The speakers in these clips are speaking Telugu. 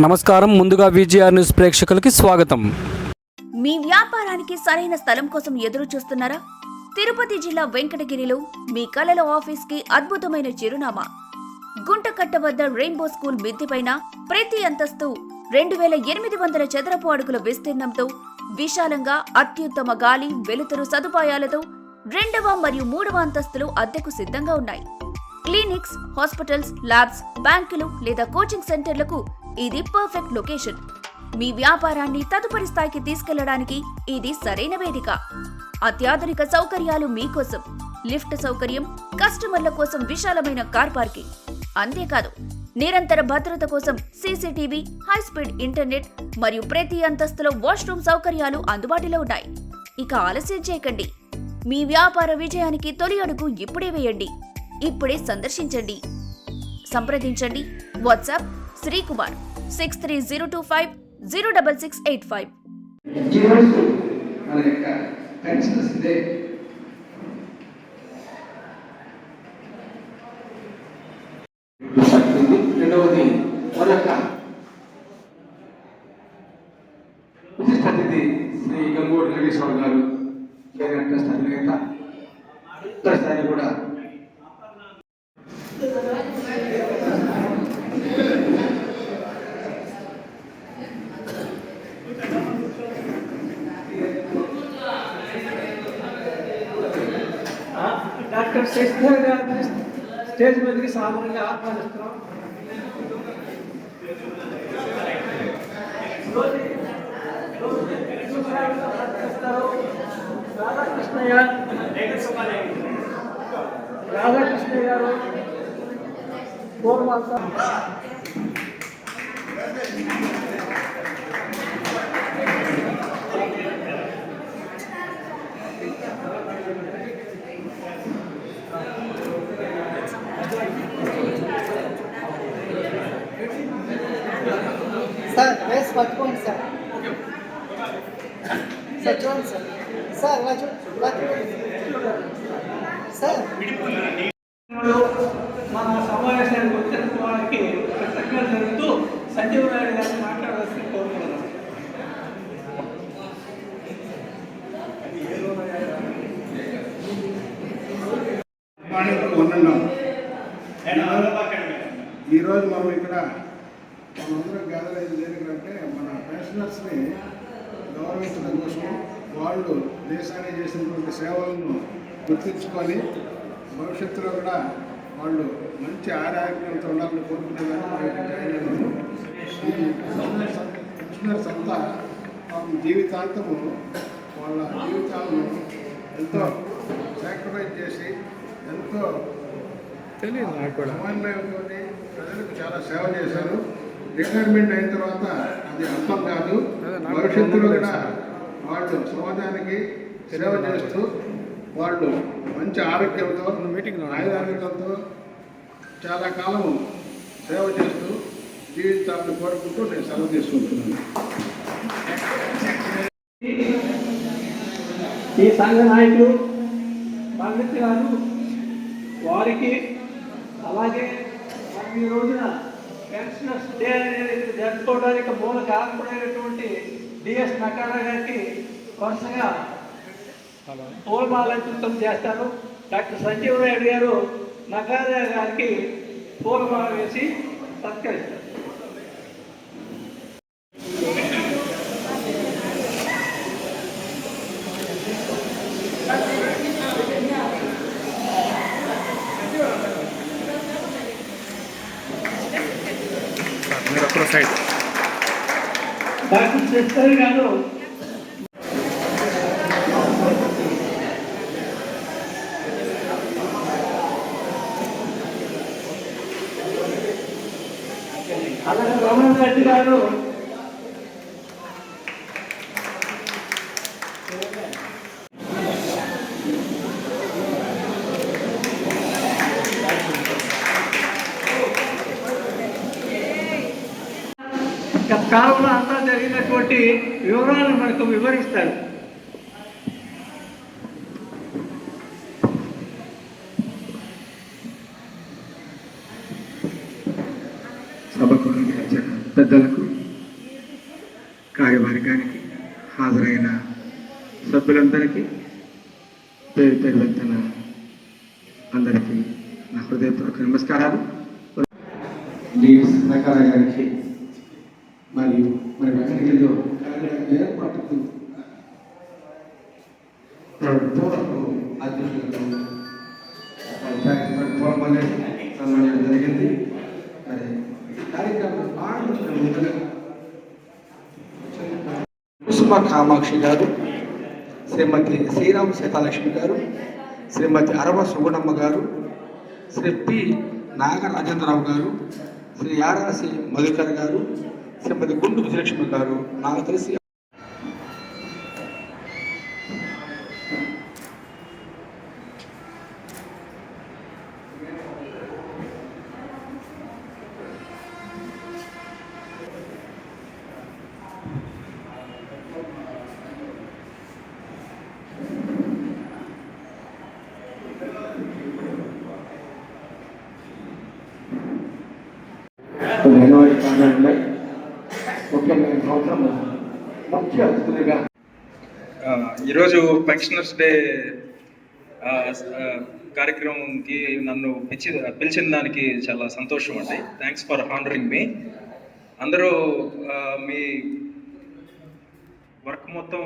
నమస్కారం. ముందుగా విజిఆర్ న్యూస్ ప్రేక్షకులకి స్వాగతం. మీ వ్యాపారానికి సరైన స్థలం కోసం ఎదురు చూస్తున్నారా? తిరుపతి జిల్లా వెంకటగిరిలో మీ కలల ఆఫీస్కి అద్భుతమైన చిరునామా. గుంటకట్ట వద్ద రెయిన్బో స్కూల్ మిద్దెపైన ప్రతి అంతస్తు రెండు వేల ఎనిమిది వందల చదరపు అడుగుల విస్తీర్ణంతో విశాలంగా అత్యుత్తమ గాలి వెలుతురు సదుపాయాలతో రెండవ మరియు మూడవ అంతస్తులు అద్దెకు సిద్ధంగా ఉన్నాయి. క్లినిక్స్ హాస్పిటల్స్ ల్యాబ్స్ బ్యాంకులు లేదా కోచింగ్ సెంటర్లకు ఇది పర్ఫెక్ట్ లొకేషన్ మీ వ్యాపారాన్ని తదుపరి స్థాయికి తీసుకెళ్ళడానికి ఇది సరైన వేదిక. అత్యాధునిక సౌకర్యాలు మీకోసం. లిఫ్ట్ సౌకర్యం కస్టమర్ల కోసం విశాలమైన కార్ పార్కింగ్. అంతేకాదు నిరంతర భద్రత కోసం సీసీటీవీ హై స్పీడ్ ఇంటర్నెట్ మరియు ప్రతి అంతస్తులో వాష్రూమ్ సౌకర్యాలు అందుబాటులో ఉన్నాయి. ఇక ఆలస్యం చేయకండి. మీ వ్యాపార విజయానికి తొలి అడుగు ఇప్పుడే వేయండి. ఇప్పుడే సందర్శించండి. సంప్రదించండి. WhatsApp Srikumar six three zero two five zero double six eight five ఈరోజు మన యొక్క విశిష్ట అతిథి శ్రీ గారు ట్రస్ట్ అధినేత ట్రస్ట్ ఆయన కూడా. స్టేజ్ మీదకి సామాన్యంగా ఆహ్వానిస్తున్నాం రాధాకృష్ణయ్య రాధాకృష్ణయ్య గారు పూర్వాత సార్ పట్టుకోండి సార్. సార్ చూడండి సార్. సార్ ఇలా చూడండి. సార్. మన సమావేశానికి వచ్చిన వారికి కృతజ్ఞతలు తెలుపుతూ సంజీవ్ నాయుడు కోరుతున్నాను ఈరోజు మనం ఇక్కడ అయింది దేనికంటే మన పెన్షనర్స్ని గౌరవించడం కోసం వాళ్ళు దేశానికి చేసినటువంటి సేవలను గుర్తించుకొని భవిష్యత్తులో కూడా వాళ్ళు మంచి ఆరోగ్యంతో ఉండాలని కోరుకుంటున్నాను ఈ పెన్షనర్స్ అంతా జీవితాంతము వాళ్ళ జీవితాలను ఎంతో సాక్రిఫైస్ చేసి ఎంతో సమన్వయంతో ప్రజలకు చాలా సేవ చేశారు. రిటైర్మెంట్ అయిన తర్వాత అది అర్థం కాదు. భవిష్యత్తులో కూడా వాళ్ళు సమాజానికి సేవ చేస్తూ వాళ్ళు మంచి ఆరోగ్యంతో ఆయుధారోగ్యంతో చాలా కాలము సేవ చేస్తూ జీవితాలను కోరుకుంటూ నేను సెలవు తీసుకుంటున్నాను. ఈ సంఘ నాయకులు పండిత్ గారు వారికి అలాగే ఈ రోజున పెన్షనర్స్ డే అనేది జరుపుకోవడానికి మూల కారకుడైనటువంటి డిఎస్ నకారా గారికి వరుసగా పూలమాలంకృతం చేస్తారు. డాక్టర్ సంజీవ్ నాయుడు గారు నకారా గారికి పూలమాల వేసి సత్కరిస్తారు. డాక్టర్ శశిధర్ గారు అలాగే రమణ రెడ్డి గారు గత కాలంలో అంతా జరిగినటువంటి వివరాలను మనకు వివరిస్తారు. సభకు పెద్దలకు కార్యవర్గానికి హాజరైన సభ్యులందరికీ పేరు పేరు వెళ్తున్న అందరికీ నా హృదయపూర్వక నమస్కారాలు. ప్రకార గారికి పూర్వమనే సన్మానం జరిగింది. మరి కార్యక్రమం ఆరంభించిన ముందుగా కుసుమ కామాక్షి గారు శ్రీమతి శ్రీరామ్ సీతాలక్ష్మి గారు శ్రీమతి అరవ సుగుణమ్మ గారు శ్రీ పి నాగరాజేంద్రరావు గారు శ్రీ యారాసి మధుకర్ గారు శ్రీమతి గుండు విజయలక్ష్మి గారు. నాకు తెలిసి జనవరి పన్నెండులో ముఖ్యంగా సంవత్సరం ముఖ్య అతిథులుగా ఈరోజు పెన్షనర్స్ డే uh, uh, కార్యక్రమంకి నన్ను పిలిచి పిలిచిన దానికి చాలా సంతోషం అండి. థ్యాంక్స్ ఫర్ హానరింగ్ మీ అందరూ uh, మీ వర్క్ మొత్తం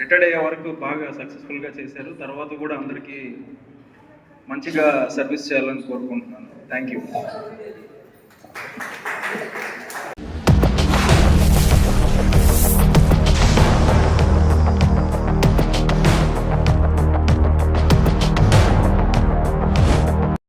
రిటైర్డ్ అయ్యే వరకు బాగా సక్సెస్ఫుల్గా చేశారు. తర్వాత కూడా అందరికీ మంచిగా సర్వీస్ చేయాలని కోరుకుంటున్నాను. Thank you Thank you.